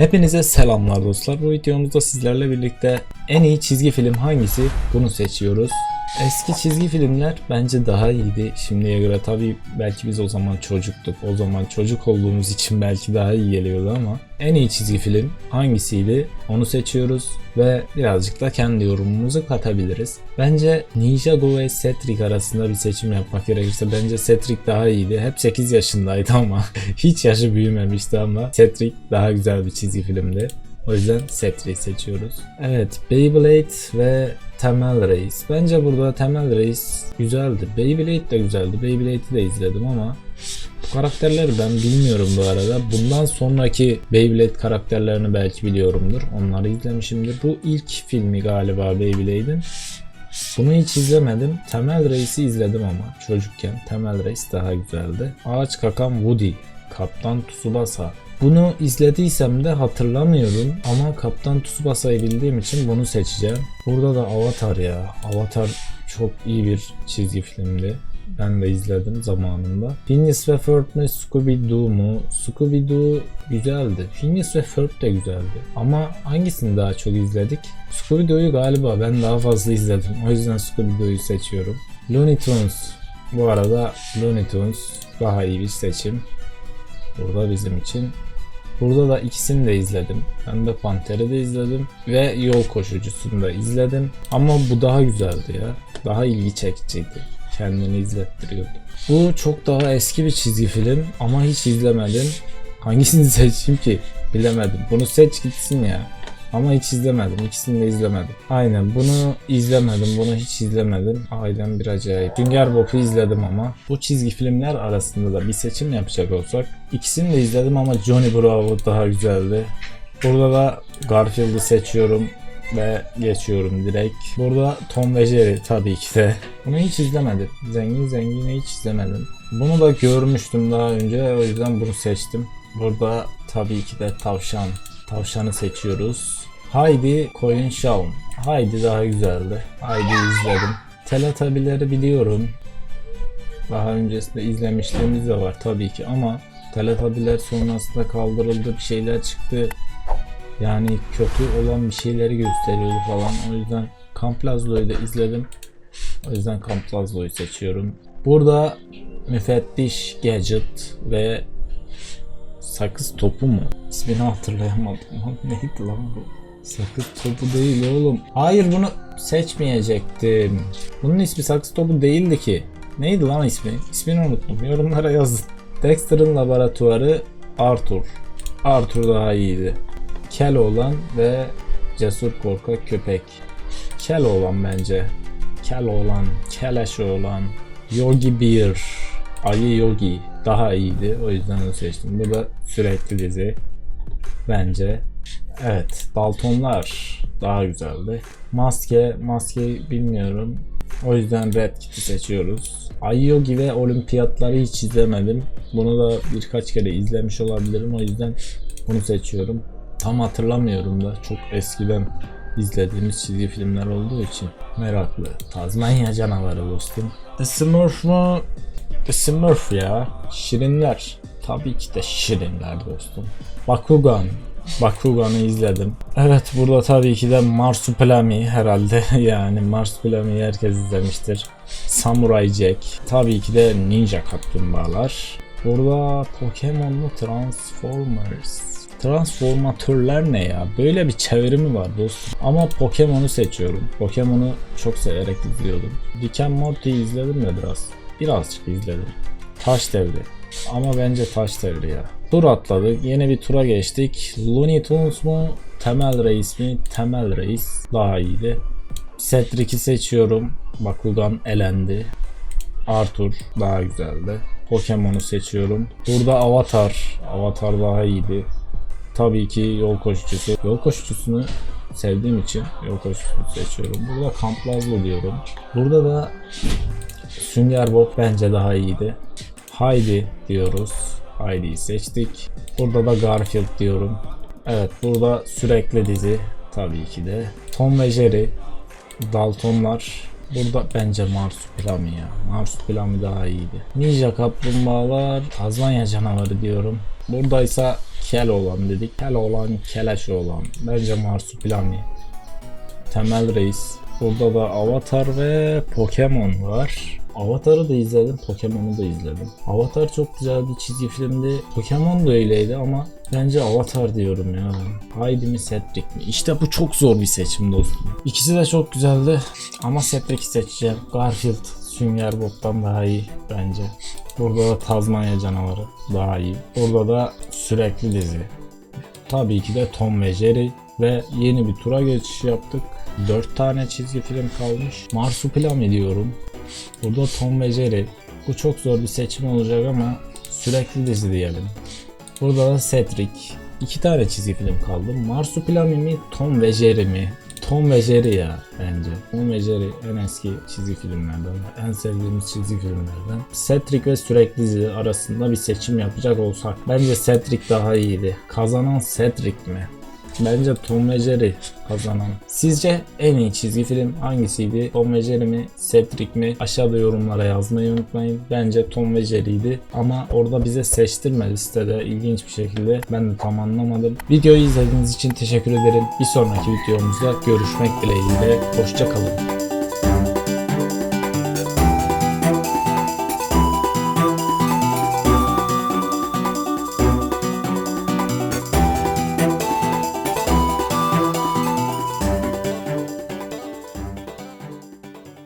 Hepinize selamlar dostlar. Bu videomuzda sizlerle birlikte en iyi çizgi film hangisi bunu seçiyoruz. Eski çizgi filmler bence daha iyiydi. Şimdiye göre tabii belki biz o zaman çocuktuk. O zaman çocuk olduğumuz için belki daha iyi geliyordu ama en iyi çizgi film hangisiydi onu seçiyoruz ve birazcık da kendi yorumumuzu katabiliriz. Bence Ninjago ve Cedric arasında bir seçim yapmak gerekirse bence Cedric daha iyiydi. Hep 8 yaşındaydı ama hiç yaşı büyümemişti ama Cedric daha güzel bir çizgi filmdi. O yüzden Cedric'i seçiyoruz. Evet, Beyblade ve Temel Reis. Bence burada Temel Reis güzeldi. Beyblade de güzeldi. Beyblade'i de izledim ama bu karakterleri ben bilmiyorum bu arada. Bundan sonraki Beyblade karakterlerini belki biliyorumdur. Onları izlemişimdir. Bu ilk filmi galiba Beyblade'in. Bunu hiç izlemedim. Temel Reis'i izledim ama çocukken. Temel Reis daha güzeldi. Ağaç kakan Woody. Kaptan Tsubasa. Bunu izlediysem de hatırlamıyorum ama Kaptan Tsubasa'yı bildiğim için bunu seçeceğim. Burada da Avatar ya. Avatar çok iyi bir çizgi filmdi. Ben de izledim zamanında. Phineas ve Ferb mi Scooby-Doo mu? Scooby-Doo güzeldi. Phineas ve Ferb de güzeldi. Ama hangisini daha çok izledik? Scooby-Doo'yu galiba ben daha fazla izledim. O yüzden Scooby-Doo'yu seçiyorum. Looney Tunes. Bu arada Looney Tunes daha iyi bir seçim. Burada bizim için. Burada da ikisini de izledim. Ben de Panter'i de izledim ve Yol Koşucusunu da izledim. Ama bu daha güzeldi ya. Daha ilgi çekiciydi. Kendini izlettiriyordu. Bu çok daha eski bir çizgi film ama hiç izlemedim. Hangisini seçeyim ki? Bilemedim. Bunu seç gitsin ya. Ama hiç izlemedim. İkisini de izlemedim. Aynen bunu izlemedim. Bunu hiç izlemedim. Ailem bir acayip. Sünger Bob'u izledim ama. Bu çizgi filmler arasında da bir seçim yapacak olsak. ikisini de izledim ama Johnny Bravo daha güzeldi. Burada da Garfield'ı seçiyorum ve geçiyorum direkt. Burada Tom ve Jerry tabii ki de. Bunu hiç izlemedim. Zengin Zengin'i hiç izlemedim. Bunu da görmüştüm daha önce o yüzden bunu seçtim. Burada tabii ki de tavşan. Tavşanı seçiyoruz. Haydi Koyun Shaun. Haydi daha güzeldi. Haydi izledim. Teletabileri biliyorum. Daha öncesinde izlemişliğimiz de var tabii ki ama Teletabiler sonrasında kaldırıldı bir şeyler çıktı. Yani kötü olan bir şeyleri gösteriyordu falan. O yüzden Camp Lazlo'yu da izledim. O yüzden Camp Lazlo'yu seçiyorum. Burada müfettiş Gadget ve sakız topu mu? İsmini hatırlayamadım. Neydi lan bu? Sakız topu değil oğlum. Hayır bunu seçmeyecektim. Bunun ismi sakız topu değildi ki. Neydi lan ismi? İsmini unuttum. Yorumlara yazın. Dexter'ın laboratuvarı Arthur. Arthur daha iyiydi. Keloğlan ve Cesur Korkak Köpek. Keloğlan bence. Keloğlan, Keleşoğlan, Yogi Bear, Ayı Yogi daha iyiydi. O yüzden onu seçtim. Bu da sürekli dizi. Bence. Evet. Daltonlar daha güzeldi. Maske, maskeyi bilmiyorum. O yüzden Red Kit'i seçiyoruz. Ayı Yogi ve olimpiyatları hiç izlemedim. Bunu da birkaç kere izlemiş olabilirim. O yüzden bunu seçiyorum. Tam hatırlamıyorum da çok eskiden izlediğimiz çizgi filmler olduğu için meraklı. Tazmanya canavarı dostum. The Smurf mu? The Smurf ya. Şirinler. Tabii ki de şirinler dostum. Bakugan. Bakugan'ı izledim. Evet burada tabii ki de Marsupilami herhalde yani Marsupilami herkes izlemiştir. Samurai Jack. Tabii ki de Ninja Kaplumbağalar. Burada Pokemon mu Transformers? Transformatörler ne ya? Böyle bir çevirimi var dostum. Ama Pokemon'u seçiyorum. Pokemon'u çok severek izliyordum. Rick and Morty'yi izledim de biraz. Birazcık izledim. Taş devri. Ama bence taş devri ya. Tur atladık. Yeni bir tura geçtik. Looney Tunes mu? Temel Reis mi? Temel Reis daha iyiydi. Cedric'i seçiyorum. Bakugan elendi. Arthur daha güzeldi. Pokemon'u seçiyorum. Burada Avatar. Avatar daha iyiydi. Tabii ki yol koşucusu. Yol koşucusunu sevdiğim için yol koşucusunu seçiyorum. Burada Camp Lazlo diyorum. Burada da Sünger Bob bence daha iyiydi. Haydi diyoruz. Haydi'yi seçtik. Burada da Garfield diyorum. Evet burada sürekli dizi tabii ki de. Tom ve Jerry, Daltonlar. Burada bence Marsupilami ya. Marsupilami daha iyiydi. Ninja Kaplumbağalar, Tazmanya canavarı diyorum. Buradaysa kel olan dedik. Kel olan, keleş olan. Bence Marsupilami. Temel Reis. Burada da Avatar ve Pokemon var. Avatar'ı da izledim, Pokemon'u da izledim. Avatar çok güzel bir çizgi filmdi. Pokemon da öyleydi ama bence Avatar diyorum ya. Haydi mi Cedric mi? İşte bu çok zor bir seçim dostum. İkisi de çok güzeldi ama Cedric'i seçeceğim. Garfield Sünger Bob'tan daha iyi bence. Burada da Tazmanya canavarı daha iyi. Burada da sürekli dizi. Tabii ki de Tom ve Jerry ve yeni bir tura geçiş yaptık. 4 tane çizgi film kalmış. Marsupilami diyorum. Burada Tom ve Jerry. Bu çok zor bir seçim olacak ama sürekli dizi diyelim. Burada da Cedric. İki tane çizgi film kaldı. Marsupilami mi, Tom ve Jerry mi? Tom ve Jerry ya bence. Tom ve Jerry en eski çizgi filmlerden, en sevdiğimiz çizgi filmlerden. Cedric ve sürekli dizi arasında bir seçim yapacak olsak bence Cedric daha iyiydi. Kazanan Cedric mi? Bence Tom ve Jerry kazanan. Sizce en iyi çizgi film hangisiydi? Tom ve Jerry mi? Cedric mi? Aşağıda yorumlara yazmayı unutmayın. Bence Tom ve Jerry'ydi. Ama orada bize seçtirme listede ilginç bir şekilde. Ben de tam anlamadım. Videoyu izlediğiniz için teşekkür ederim. Bir sonraki videomuzda görüşmek dileğiyle. Hoşçakalın.